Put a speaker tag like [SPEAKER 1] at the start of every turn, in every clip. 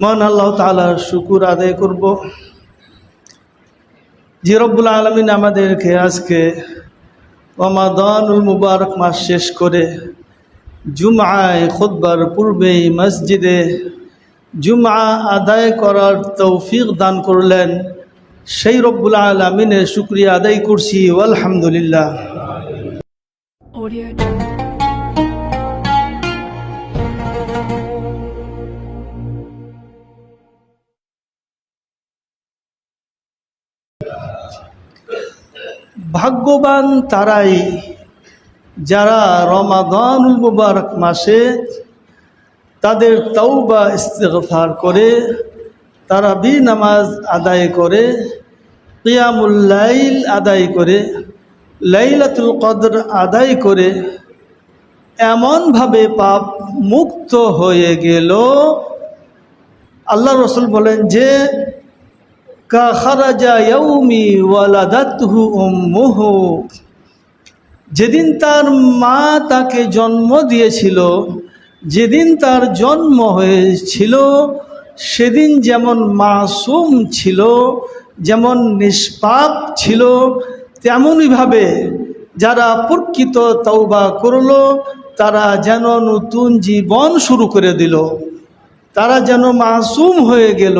[SPEAKER 1] মহান আল্লাহ তালার শুকুর আদায় করব। যে রব্বুল আলমিন আমাদেরকে আজকে রমাদানুল মুবারক মাস শেষ করে জুমআয় খুদ্বার পূর্বেই মসজিদে জুমআ আদায় করার তৌফিক দান করলেন। সেই রব্বুল আলমিনের শুক্রিয়া আদায় করছি। আলহামদুলিল্লাহ ভাগ্যবান তারাই যারা রমাদানুল মুবারক মাসে তাদের তৌবা ইস্তেগফার করে, তারা বি নামাজ আদায় করে কিয়ামুল্লাইল আদায় করে, লাইলাতুল কদর আদায় করে, এমনভাবে পাপ মুক্ত হয়ে গেল। আল্লাহ রসুল বলেন যে যেদিন তার মা তাকে জন্ম দিয়েছিল, যেদিন তার জন্ম হয়েছিল, সেদিন যেমন মাসুম ছিল, যেমন নিষ্পাপ ছিল, তেমনইভাবে যারা প্রকৃত তৌবা করল, তারা যেন নতুন জীবন শুরু করে দিল। তারা যেন মাসুম হয়ে গেল।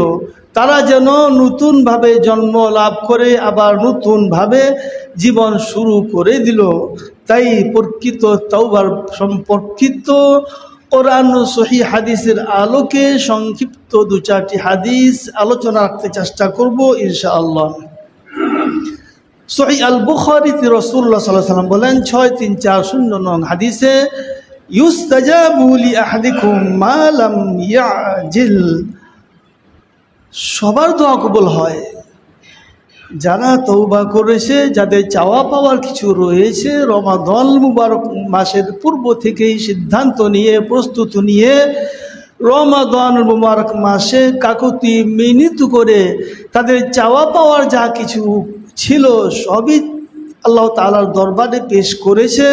[SPEAKER 1] তারা যেন নতুনভাবে জন্ম লাভ করে, আবার নতুনভাবে জীবন শুরু করে দিল। তাই প্রকৃত তৌবার সম্পর্কিত কোরআন সহি হাদিসের আলোকে সংক্ষিপ্ত দু চারটি হাদিস আলোচনা রাখতে চেষ্টা করব ইনশাআল্লাহ। সহি আল বুখারিতে রসুল্লাহ সাল্লাহ সাল্লাম বলেন, ছয় তিন চার শূন্য নং হাদিসে, ইউস্তাজাবু লি আহাদিকুম মা লাম ইয়াজিল। সবার দোয়া কবুল হয়। যারা তৌবা করেছে, যাদের চাওয়া পাওয়ার কিছু রয়েছে রমাদল মুবারক মাসের পূর্ব থেকেই সিদ্ধান্ত নিয়ে, প্রস্তুত নিয়ে, রমাদান মুবারক মাসে কাকতি মিনিত করে তাদের চাওয়া পাওয়ার যা কিছু ছিল, সবই আল্লাহ তালার দরবারে পেশ করেছে।